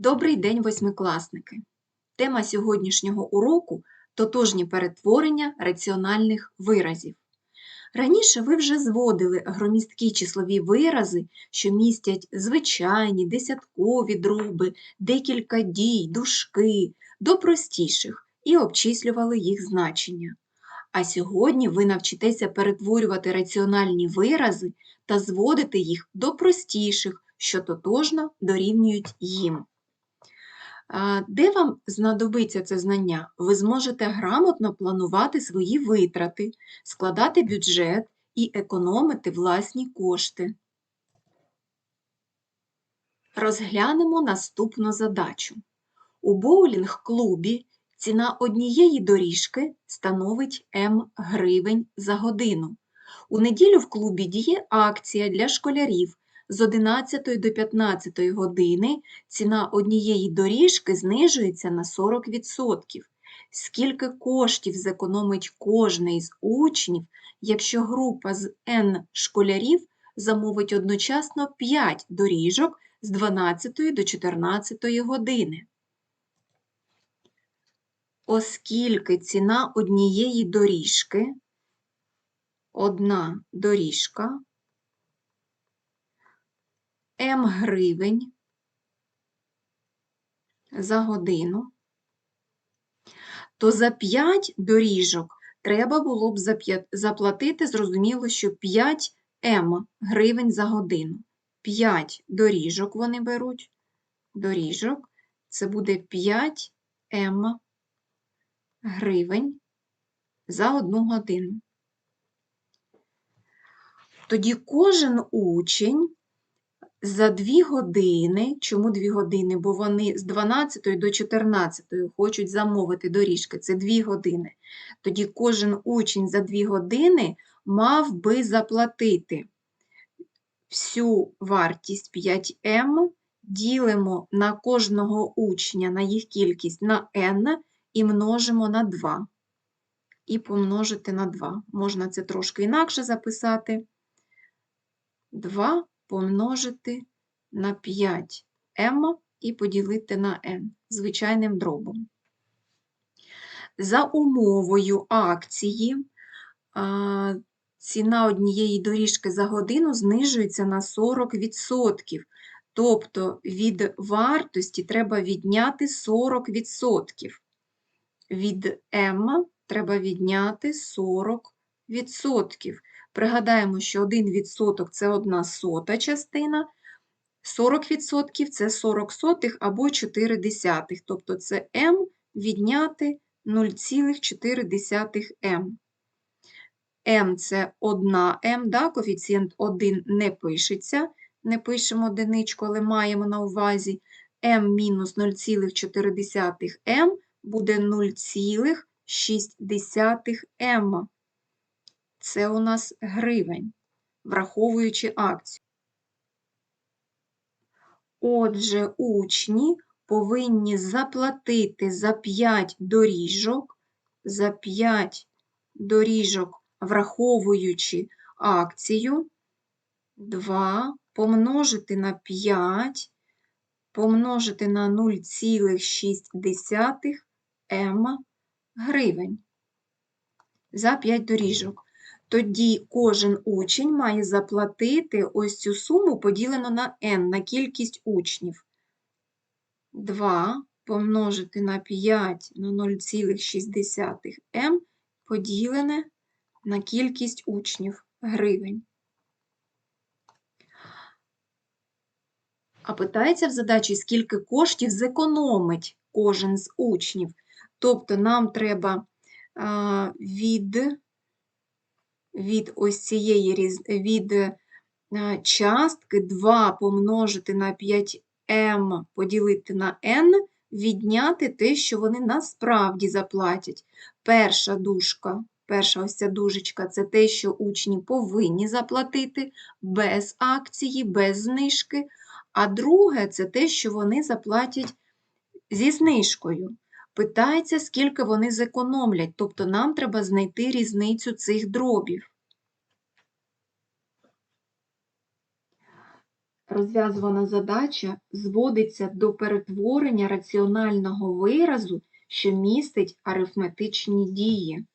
Добрий день, восьмикласники! Тема сьогоднішнього уроку тотожні перетворення раціональних виразів. Раніше ви вже зводили громісткі числові вирази, що містять звичайні, десяткові дроби, декілька дій, дужки, до простіших і обчислювали їх значення. А сьогодні ви навчитеся перетворювати раціональні вирази та зводити їх до простіших, що тотожно дорівнюють їм. Де вам знадобиться це знання? Ви зможете грамотно планувати свої витрати, складати бюджет і економити власні кошти. Розглянемо наступну задачу. У боулінг-клубі ціна однієї доріжки становить М гривень за годину. У неділю в клубі діє акція для школярів. З 11 до 15 години ціна однієї доріжки знижується на 40%. Скільки коштів зекономить кожний з учнів, якщо група з N школярів замовить одночасно 5 доріжок з 12 до 14 години? Оскільки ціна однієї доріжки, одна доріжка, М гривень за годину, то за 5 доріжок треба було б заплатити, зрозуміло, що 5 М гривень за годину. 5 доріжок вони беруть, доріжок, це буде 5 М гривень за одну годину. Тоді кожен учень за 2 години, чому 2 години? Бо вони з 12 до 14 хочуть замовити доріжки, це 2 години. Тоді кожен учень за 2 години мав би заплатити всю вартість 5М, ділимо на кожного учня на їх кількість на n і множимо на 2. І помножити на 2. Можна це трошки інакше записати. 2 помножити на 5m і поділити на n звичайним дробом. За умовою акції ціна однієї доріжки за годину знижується на 40%. Тобто від вартості треба відняти 40%. Від m треба відняти 40%. Пригадаємо, що 1% це 1 сота частина, 40% це 40 сотих або 4 десятих, тобто це m відняти 0,4 м. m це 1 м, да, коефіцієнт 1 не пишеться, не пишемо одиничку, але маємо на увазі m мінус 0,4 м буде 0,6 м. Це у нас гривень, враховуючи акцію. Отже, учні повинні заплатити за 5 доріжок, за 5 доріжок, враховуючи акцію, 2 помножити на 5, помножити на 0,6 М гривень за 5 доріжок тоді кожен учень має заплатити ось цю суму поділену на n, на кількість учнів. 2 помножити на 5 на 0,6 m поділене на кількість учнів гривень. А питається в задачі, скільки коштів зекономить кожен з учнів. Тобто нам треба від від ось цієї від е, частки 2 помножити на 5m поділити на n, відняти те, що вони насправді заплатять. Перша дужка, перша ось ця дужечка це те, що учні повинні заплатити без акції, без знижки. А друге це те, що вони заплатять зі знижкою. Питається, скільки вони зекономлять, тобто нам треба знайти різницю цих дробів. розв'язувана задача зводиться до перетворення раціонального виразу, що містить арифметичні дії.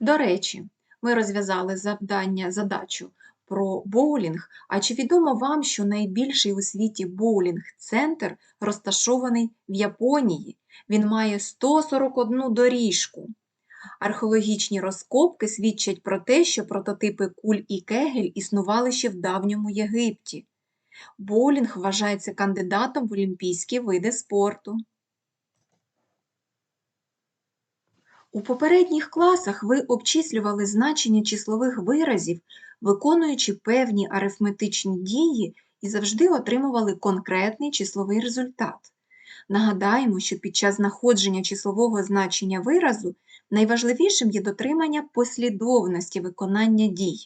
До речі, ми розв'язали завдання, задачу про боулінг. А чи відомо вам, що найбільший у світі боулінг-центр розташований в Японії? Він має 141 доріжку. Археологічні розкопки свідчать про те, що прототипи куль і кегель існували ще в давньому Єгипті. Боулінг вважається кандидатом в олімпійські види спорту. У попередніх класах ви обчислювали значення числових виразів, виконуючи певні арифметичні дії і завжди отримували конкретний числовий результат. Нагадаємо, що під час знаходження числового значення виразу найважливішим є дотримання послідовності виконання дій.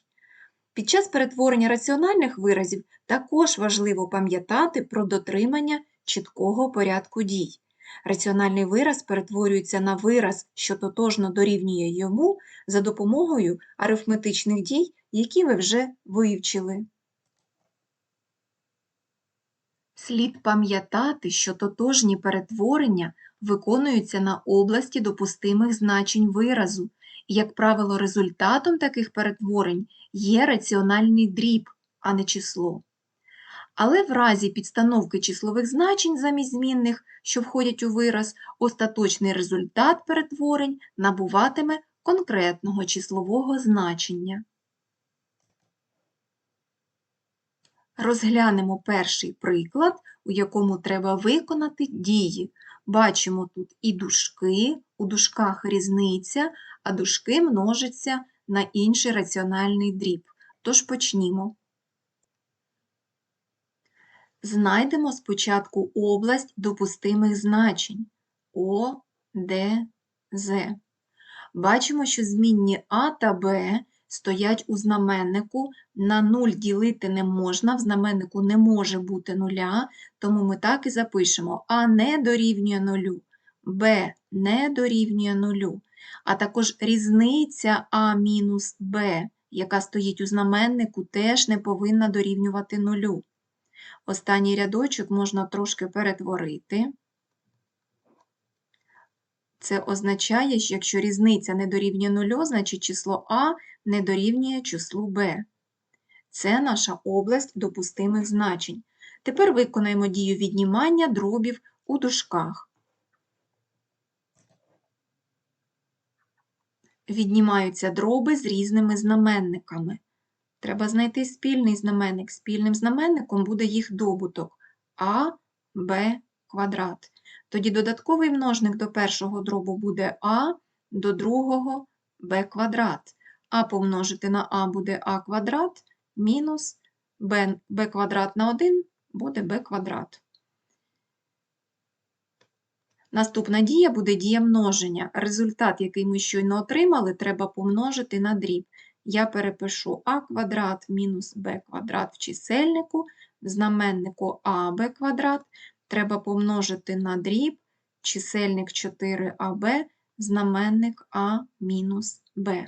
Під час перетворення раціональних виразів також важливо пам'ятати про дотримання чіткого порядку дій. Раціональний вираз перетворюється на вираз, що тотожно дорівнює йому за допомогою арифметичних дій, які ви вже вивчили. Слід пам'ятати, що тотожні перетворення виконуються на області допустимих значень виразу, і, як правило, результатом таких перетворень є раціональний дріб, а не число. Але в разі підстановки числових значень замість змінних, що входять у вираз, остаточний результат перетворень набуватиме конкретного числового значення. Розглянемо перший приклад, у якому треба виконати дії. Бачимо тут і дужки, у дужках різниця, а дужки множаться на інший раціональний дріб. Тож почнімо. Знайдемо спочатку область допустимих значень. О, Д, З. Бачимо, що змінні А та Б стоять у знаменнику, на 0 ділити не можна, в знаменнику не може бути нуля, тому ми так і запишемо. А не дорівнює нулю, Б не дорівнює нулю, а також різниця А мінус Б, яка стоїть у знаменнику, теж не повинна дорівнювати нулю. Останній рядочок можна трошки перетворити. Це означає, що якщо різниця не дорівнює нулю, значить число А не дорівнює числу Б. Це наша область допустимих значень. Тепер виконаємо дію віднімання дробів у дужках. Віднімаються дроби з різними знаменниками. Треба знайти спільний знаменник. Спільним знаменником буде їх добуток А, Б квадрат. Тоді додатковий множник до першого дробу буде А, до другого Б квадрат. А помножити на А буде А квадрат мінус Б, Б квадрат на 1 буде Б квадрат. Наступна дія буде дія множення. Результат, який ми щойно отримали, треба помножити на дріб. Я перепишу а квадрат мінус b квадрат в чисельнику, в знаменнику аб квадрат треба помножити на дріб, чисельник 4аб, знаменник а мінус b.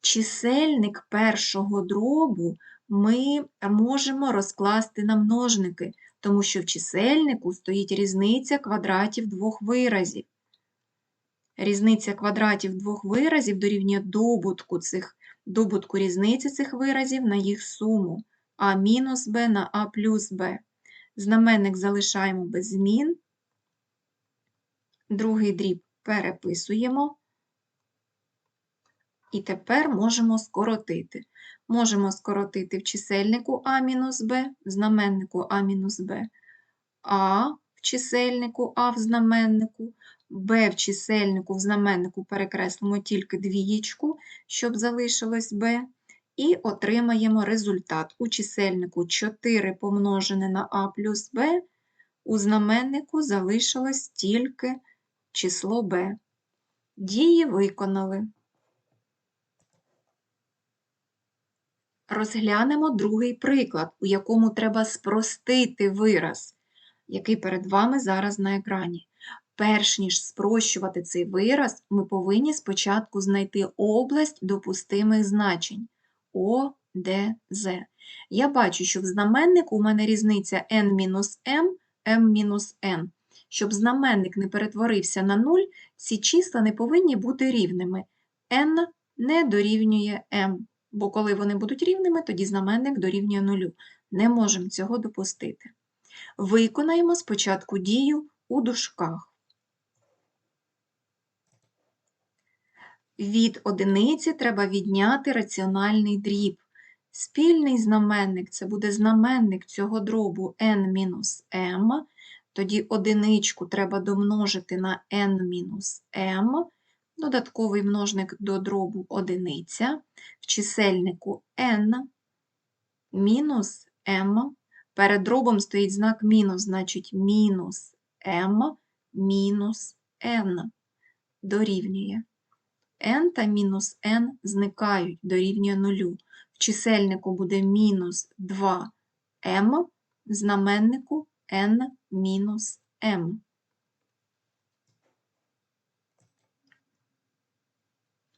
Чисельник першого дробу ми можемо розкласти на множники, тому що в чисельнику стоїть різниця квадратів двох виразів. Різниця квадратів двох виразів дорівнює добутку цих, добутку різниці цих виразів на їх суму а мінус b на а плюс b. Знаменник залишаємо без змін. Другий дріб переписуємо. І тепер можемо скоротити. Можемо скоротити в чисельнику а мінус b, в знаменнику а мінус b, а в чисельнику а в знаменнику, b в чисельнику в знаменнику перекреслимо тільки двієчку, щоб залишилось b, і отримаємо результат. У чисельнику 4 помножене на а плюс b, у знаменнику залишилось тільки число b. Дії виконали. Розглянемо другий приклад, у якому треба спростити вираз, який перед вами зараз на екрані. Перш ніж спрощувати цей вираз, ми повинні спочатку знайти область допустимих значень ОДЗ. Я бачу, що в знаменнику у мене різниця n-m, m-n. Щоб знаменник не перетворився на 0, ці числа не повинні бути рівними. n не дорівнює m, бо коли вони будуть рівними, тоді знаменник дорівнює 0. Не можемо цього допустити. Виконаємо спочатку дію у дужках. Від одиниці треба відняти раціональний дріб. Спільний знаменник це буде знаменник цього дробу n-m, тоді одиничку треба домножити на n-m, додатковий множник до дробу одиниця, в чисельнику n-m. перед дробом стоїть знак мінус, значить мінус m мінус n дорівнює. N та мінус n зникають, дорівнює нулю. В чисельнику буде мінус 2m, в знаменнику n мінус m.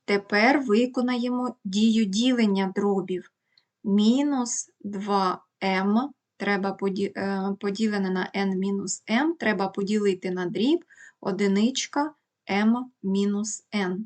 Тепер виконаємо дію ділення дробів. Мінус 2m треба е, поділене на n-m, треба поділити на дріб одиничка m-n.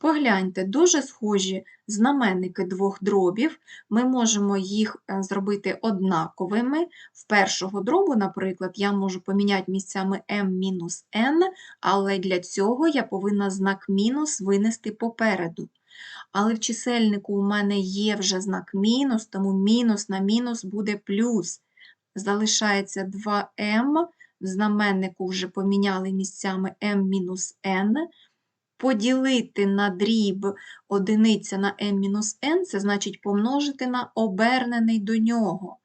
Погляньте, дуже схожі знаменники двох дробів. Ми можемо їх е, зробити однаковими. В першого дробу, наприклад, я можу поміняти місцями m-n, але для цього я повинна знак мінус винести попереду. Але в чисельнику у мене є вже знак мінус, тому мінус на мінус буде плюс. Залишається 2m, в знаменнику вже поміняли місцями m-n поділити на дріб одиниця на m-n, це значить помножити на обернений до нього.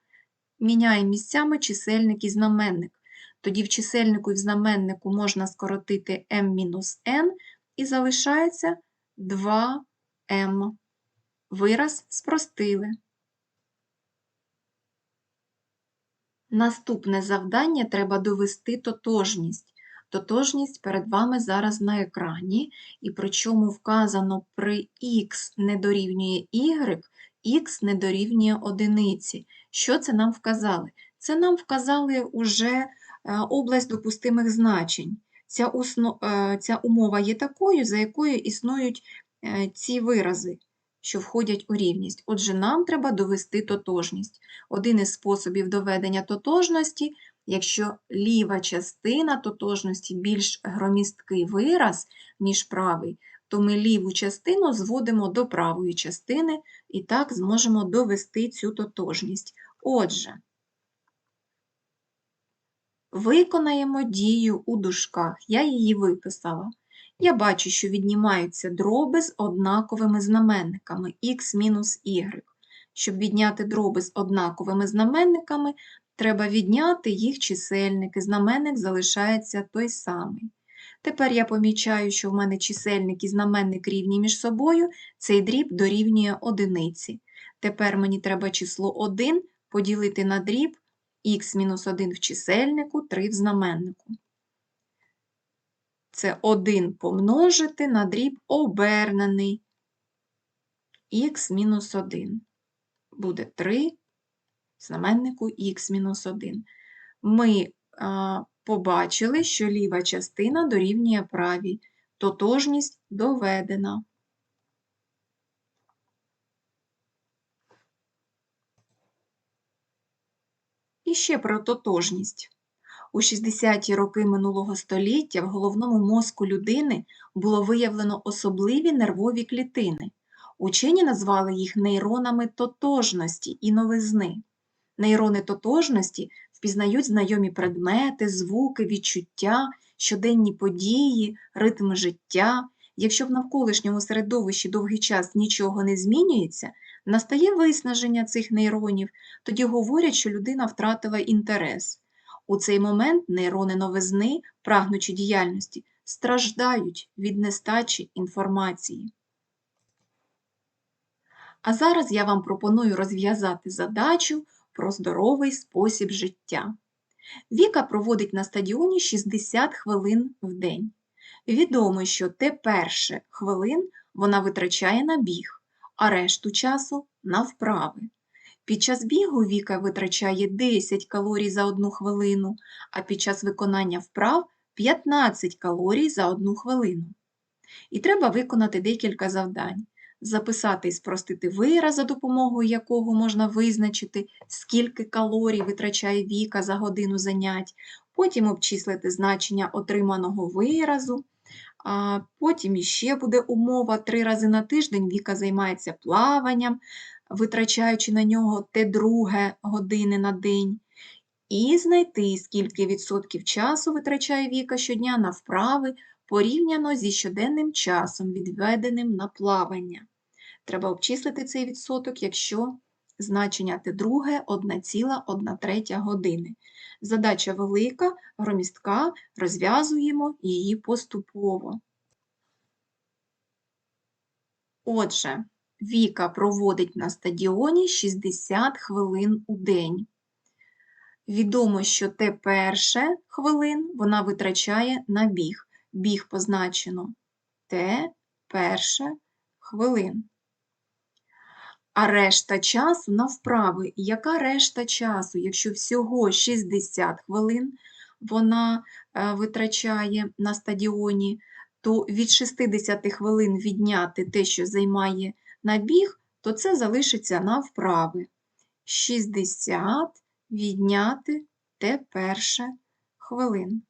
Міняємо місцями чисельник і знаменник. Тоді в чисельнику і в знаменнику можна скоротити m-n і залишається 2m. Вираз спростили. Наступне завдання треба довести тотожність. Тотожність перед вами зараз на екрані, і причому вказано при х не дорівнює y, х не дорівнює одиниці. Що це нам вказали? Це нам вказали уже е, область допустимих значень. Ця, усно, е, ця умова є такою, за якою існують е, ці вирази, що входять у рівність. Отже, нам треба довести тотожність. Один із способів доведення тотожності Якщо ліва частина тотожності більш громісткий вираз, ніж правий, то ми ліву частину зводимо до правої частини і так зможемо довести цю тотожність. Отже, виконаємо дію у дужках. Я її виписала. Я бачу, що віднімаються дроби з однаковими знаменниками x-y. Щоб відняти дроби з однаковими знаменниками, Треба відняти їх чисельники, знаменник залишається той самий. Тепер я помічаю, що в мене чисельник і знаменник рівні між собою, цей дріб дорівнює одиниці. Тепер мені треба число 1 поділити на дріб х-1 в чисельнику, 3 в знаменнику. Це 1 помножити на дріб обернений х-1. Буде 3 знаменнику х-1. Ми а, побачили, що ліва частина дорівнює правій. Тотожність доведена. І ще про тотожність. У 60-ті роки минулого століття в головному мозку людини було виявлено особливі нервові клітини. Учені назвали їх нейронами тотожності і новизни. Нейрони тотожності впізнають знайомі предмети, звуки, відчуття, щоденні події, ритм життя. Якщо в навколишньому середовищі довгий час нічого не змінюється, настає виснаження цих нейронів, тоді говорять, що людина втратила інтерес. У цей момент нейрони новизни, прагнучи діяльності, страждають від нестачі інформації. А зараз я вам пропоную розв'язати задачу про здоровий спосіб життя. Віка проводить на стадіоні 60 хвилин в день. Відомо, що те перше хвилин вона витрачає на біг, а решту часу на вправи. Під час бігу Віка витрачає 10 калорій за одну хвилину, а під час виконання вправ 15 калорій за одну хвилину. І треба виконати декілька завдань. Записати і спростити вираз, за допомогою якого можна визначити, скільки калорій витрачає Віка за годину занять, потім обчислити значення отриманого виразу, а потім іще буде умова. Три рази на тиждень Віка займається плаванням, витрачаючи на нього те друге години на день, і знайти, скільки відсотків часу витрачає Віка щодня на вправи порівняно зі щоденним часом, відведеним на плавання. Треба обчислити цей відсоток, якщо значення Т2 1,1 третя години. Задача велика, громістка, розв'язуємо її поступово. Отже, Віка проводить на стадіоні 60 хвилин у день. Відомо, що те перше хвилин вона витрачає на біг. Біг позначено те перше хвилин. А решта часу на вправи. Яка решта часу, якщо всього 60 хвилин вона е, витрачає на стадіоні, то від 60 хвилин відняти те, що займає на біг, то це залишиться на вправи. 60 відняти те перше хвилин.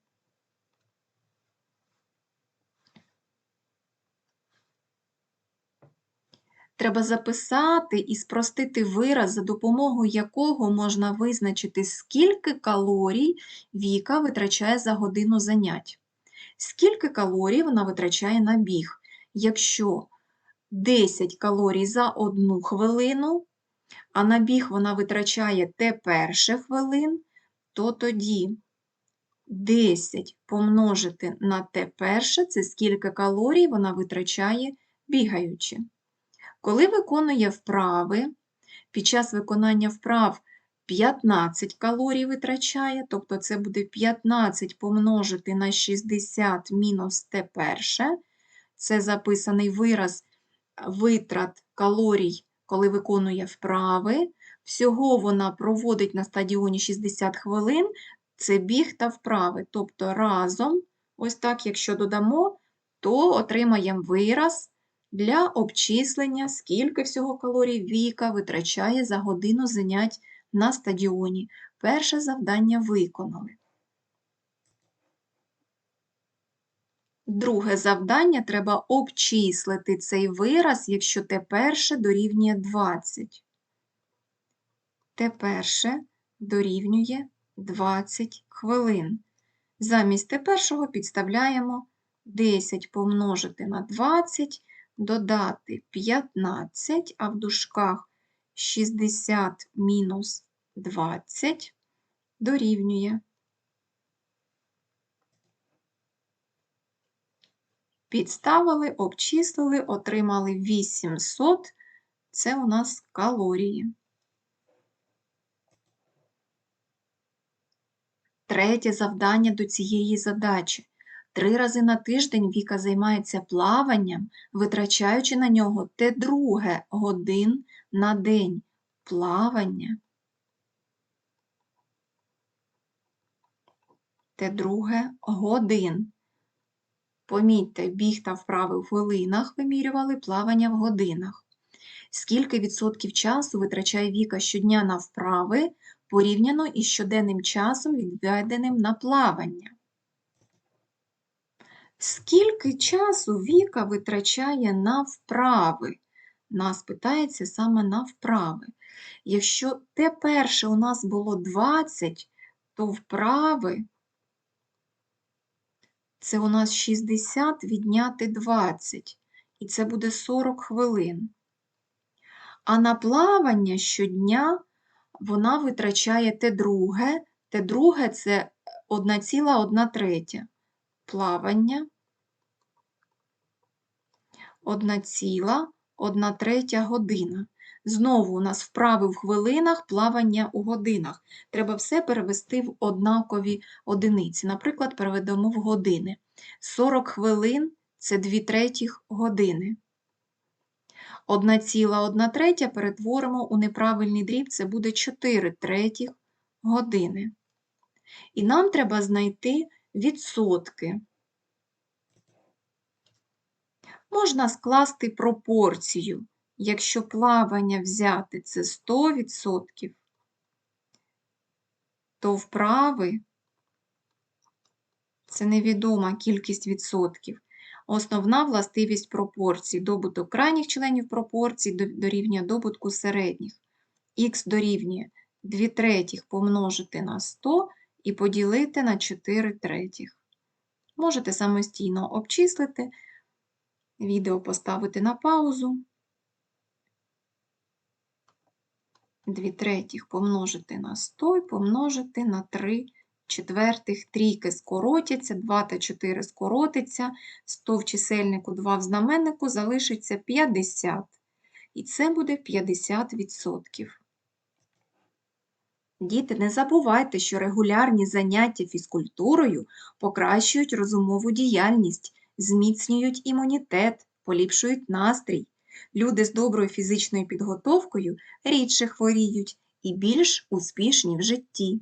Треба записати і спростити вираз, за допомогою якого можна визначити, скільки калорій Віка витрачає за годину занять. Скільки калорій вона витрачає на біг. Якщо 10 калорій за одну хвилину, а на біг вона витрачає те перше хвилин, то тоді 10 помножити на те перше це скільки калорій вона витрачає бігаючи. Коли виконує вправи, під час виконання вправ 15 калорій витрачає, тобто це буде 15 помножити на 60 мінус те перше, це записаний вираз витрат калорій, коли виконує вправи. Всього вона проводить на стадіоні 60 хвилин, це біг та вправи. Тобто разом, ось так, якщо додамо, то отримаємо вираз для обчислення, скільки всього калорій Віка витрачає за годину занять на стадіоні. Перше завдання виконали. Друге завдання треба обчислити цей вираз, якщо те перше дорівнює 20. Те перше дорівнює 20 хвилин. Замість те першого підставляємо 10 помножити на 20 додати 15, а в дужках 60 мінус 20 дорівнює. Підставили, обчислили, отримали 800. Це у нас калорії. Третє завдання до цієї задачі. Три рази на тиждень Віка займається плаванням, витрачаючи на нього те друге годин на день плавання. Те друге годин. Помітьте, біг та вправи в хвилинах вимірювали плавання в годинах. Скільки відсотків часу витрачає Віка щодня на вправи порівняно із щоденним часом, відведеним на плавання? Скільки часу Віка витрачає на вправи? Нас питається саме на вправи. Якщо те перше у нас було 20, то вправи це у нас 60 відняти 20, і це буде 40 хвилин. А на плавання щодня вона витрачає те друге, те друге це 1,1 третя плавання 1,1 третя година. Знову у нас вправи в хвилинах, плавання у годинах. Треба все перевести в однакові одиниці. Наприклад, переведемо в години. 40 хвилин це 2 третіх години. 1,1 третя перетворимо у неправильний дріб, це буде 4 третіх години. І нам треба знайти відсотки. Можна скласти пропорцію. Якщо плавання взяти це 100%, то вправи це невідома кількість відсотків. Основна властивість пропорцій. Добуток крайніх членів пропорцій до- дорівнює добутку середніх. Х дорівнює 2 третіх помножити на 100 і поділити на 4 третіх. Можете самостійно обчислити, відео поставити на паузу. 2 третіх помножити на 100 і помножити на 3 четвертих. Трійки скоротяться, 2 та 4 скоротиться, 100 в чисельнику, 2 в знаменнику, залишиться 50. І це буде 50%. Діти, не забувайте, що регулярні заняття фізкультурою покращують розумову діяльність, зміцнюють імунітет, поліпшують настрій. Люди з доброю фізичною підготовкою рідше хворіють і більш успішні в житті.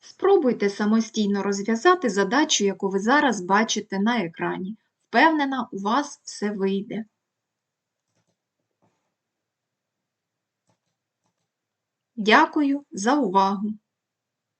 Спробуйте самостійно розв'язати задачу, яку ви зараз бачите на екрані. Впевнена, у вас все вийде. Дякую за увагу!